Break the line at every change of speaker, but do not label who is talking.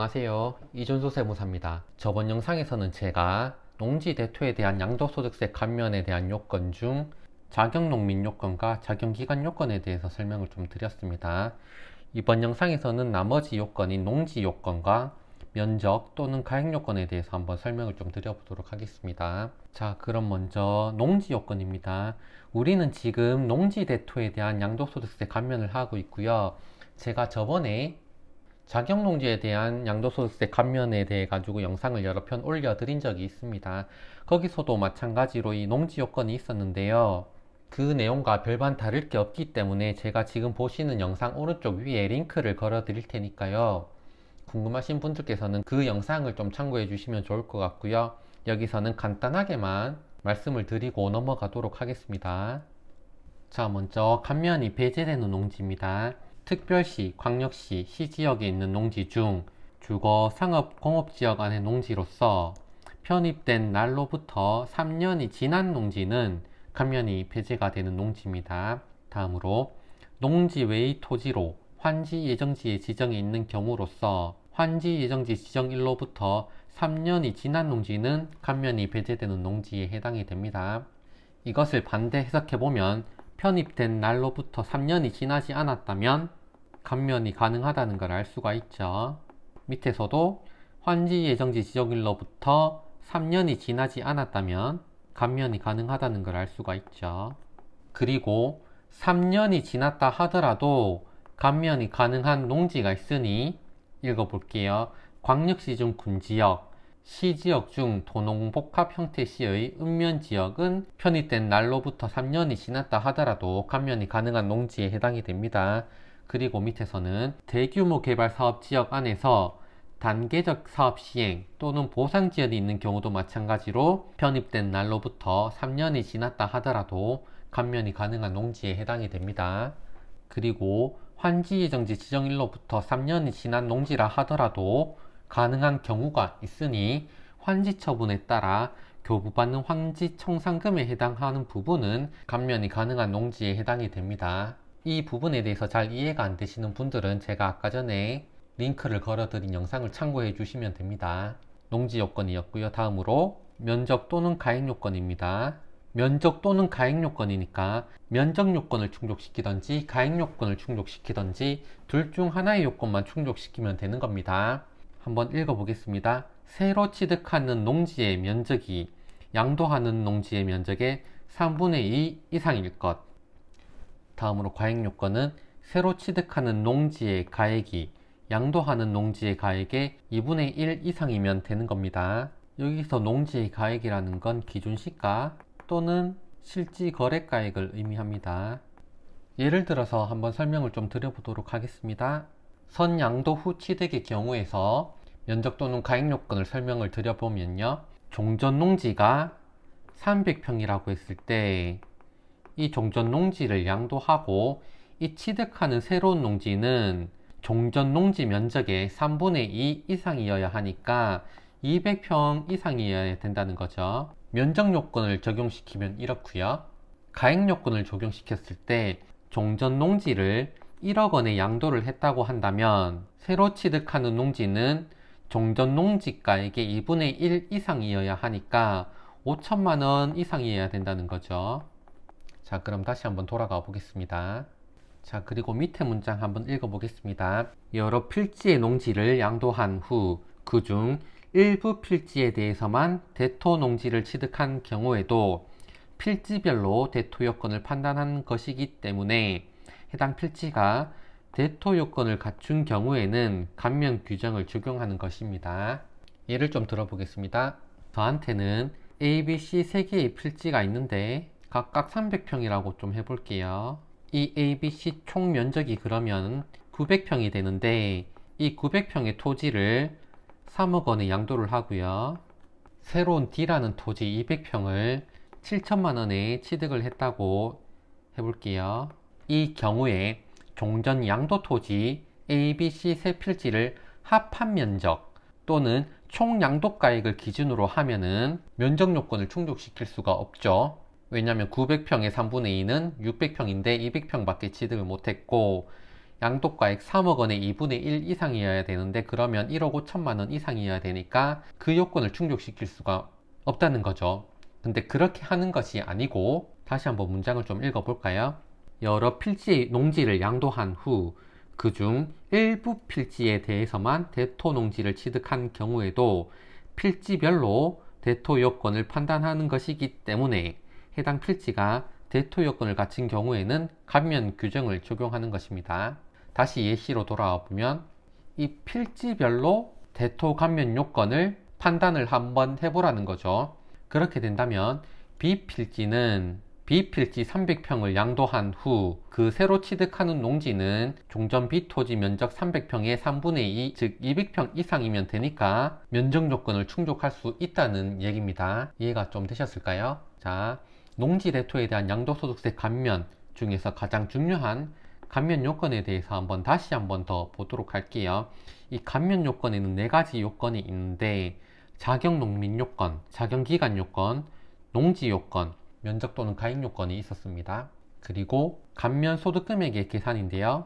안녕하세요. 이준수 세무사입니다. 저번 영상에서는 제가 농지 대토에 대한 양도소득세 감면에 대한 요건 중 자격농민 요건과 자격기간 요건에 대해서 설명을 좀 드렸습니다. 이번 영상에서는 나머지 요건인 농지 요건과 면적 또는 가액 요건에 대해서 한번 설명을 좀 드려보도록 하겠습니다. 자, 그럼 먼저 농지 요건입니다. 우리는 지금 농지 대토에 대한 양도소득세 감면을 하고 있고요. 제가 저번에 자격농지에 대한 양도소득세 감면에 대해 가지고 영상을 여러 편 올려드린 적이 있습니다. 거기서도 마찬가지로 이 농지 요건이 있었는데요. 그 내용과 별반 다를 게 없기 때문에 제가 지금 보시는 영상 오른쪽 위에 링크를 걸어 드릴 테니까요. 궁금하신 분들께서는 그 영상을 좀 참고해 주시면 좋을 것 같고요. 여기서는 간단하게만 말씀을 드리고 넘어가도록 하겠습니다. 자, 먼저 감면이 배제되는 농지입니다. 특별시, 광역시, 시지역에 있는 농지 중 주거, 상업, 공업지역 안의 농지로서 편입된 날로부터 3년이 지난 농지는 감면이 폐지가 되는 농지입니다. 다음으로 농지 외의 토지로 환지 예정지에 지정이 있는 경우로서 환지 예정지 지정일로부터 3년이 지난 농지는 감면이 배제되는 농지에 해당이 됩니다. 이것을 반대 해석해 보면 편입된 날로부터 3년이 지나지 않았다면 감면이 가능하다는 걸 알 수가 있죠. 밑에서도 환지 예정지 지정일로부터 3년이 지나지 않았다면 감면이 가능하다는 걸 알 수가 있죠. 그리고 3년이 지났다 하더라도 감면이 가능한 농지가 있으니 읽어볼게요. 광역시 중 군지역, 시지역 중 도농복합 형태 시의 읍면 지역은 편입된 날로부터 3년이 지났다 하더라도 감면이 가능한 농지에 해당이 됩니다. 그리고 밑에서는 대규모 개발 사업 지역 안에서 단계적 사업 시행 또는 보상 지연이 있는 경우도 마찬가지로 편입된 날로부터 3년이 지났다 하더라도 감면이 가능한 농지에 해당이 됩니다. 그리고 환지 예정지 지정일로부터 3년이 지난 농지라 하더라도 가능한 경우가 있으니 환지 처분에 따라 교부받는 환지 청산금에 해당하는 부분은 감면이 가능한 농지에 해당이 됩니다. 이 부분에 대해서 잘 이해가 안 되시는 분들은 제가 아까 전에 링크를 걸어드린 영상을 참고해 주시면 됩니다. 농지 요건이었고요. 다음으로 면적 또는 가액 요건입니다. 면적 또는 가액 요건이니까 면적 요건을 충족시키던지 가액 요건을 충족시키던지 둘 중 하나의 요건만 충족시키면 되는 겁니다. 한번 읽어보겠습니다. 새로 취득하는 농지의 면적이 양도하는 농지의 면적의 3분의 2 이상일 것. 다음으로 가액 요건은 새로 취득하는 농지의 가액이 양도하는 농지의 가액의 2분의 1 이상이면 되는 겁니다. 여기서 농지의 가액이라는 건 기준 시가 또는 실지 거래 가액을 의미합니다. 예를 들어서 한번 설명을 좀 드려보도록 하겠습니다. 선양도 후 취득의 경우에서 면적 또는 가액 요건을 설명을 드려보면요. 종전 농지가 300평이라고 했을 때 이 종전 농지를 양도하고 이 취득하는 새로운 농지는 종전 농지 면적의 3분의 2 이상이어야 하니까 200평 이상이어야 된다는 거죠. 면적 요건을 적용시키면 이렇고요. 가액 요건을 적용시켰을 때 종전 농지를 1억 원에 양도를 했다고 한다면 새로 취득하는 농지는 종전 농지가액의 2분의 1 이상이어야 하니까 5천만 원 이상이어야 된다는 거죠. 자, 그럼 다시 한번 돌아가 보겠습니다. 자, 그리고 밑에 문장 한번 읽어 보겠습니다. 여러 필지의 농지를 양도한 후 그중 일부 필지에 대해서만 대토 농지를 취득한 경우에도 필지별로 대토 요건을 판단한 것이기 때문에 해당 필지가 대토 요건을 갖춘 경우에는 감면 규정을 적용하는 것입니다. 예를 좀 들어보겠습니다. 저한테는 A, B, C 세 개의 필지가 있는데 각각 300평이라고 좀 해볼게요. 이 A, B, C 총 면적이 그러면 900평이 되는데 이 900평의 토지를 3억 원에 양도를 하고요. 새로운 D라는 토지 200평을 7천만 원에 취득을 했다고 해볼게요. 이 경우에 종전 양도 토지 A, B, C 세 필지를 합한 면적 또는 총 양도가액을 기준으로 하면은 면적 요건을 충족시킬 수가 없죠. 왜냐하면 900평의 3분의 2는 600평인데 200평밖에 취득을 못했고 양도가액 3억 원의 2분의 1 이상이어야 되는데 그러면 1억 5천만 원 이상이어야 되니까 그 요건을 충족시킬 수가 없다는 거죠. 근데 그렇게 하는 것이 아니고 다시 한번 문장을 좀 읽어볼까요? 여러 필지 농지를 양도한 후 그 중 일부 필지에 대해서만 대토 농지를 취득한 경우에도 필지별로 대토 요건을 판단하는 것이기 때문에 해당 필지가 대토 요건을 갖춘 경우에는 감면 규정을 적용하는 것입니다. 다시 예시로 돌아와 보면 이 필지별로 대토 감면 요건을 판단을 한번 해보라는 거죠. 그렇게 된다면 B필지는 B필지 300평을 양도한 후 그 새로 취득하는 농지는 종전 B토지 면적 300평의 3분의 2, 즉 200평 이상이면 되니까 면적 요건을 충족할 수 있다는 얘기입니다. 이해가 좀 되셨을까요? 자, 농지 대토에 대한 양도소득세 감면 중에서 가장 중요한 감면 요건에 대해서 한번 다시 한번 더 보도록 할게요. 이 감면 요건에는 네 가지 요건이 있는데 자격 농민 요건, 자격 기간 요건, 농지 요건, 면적 또는 가액 요건이 있었습니다. 그리고 감면 소득 금액의 계산인데요.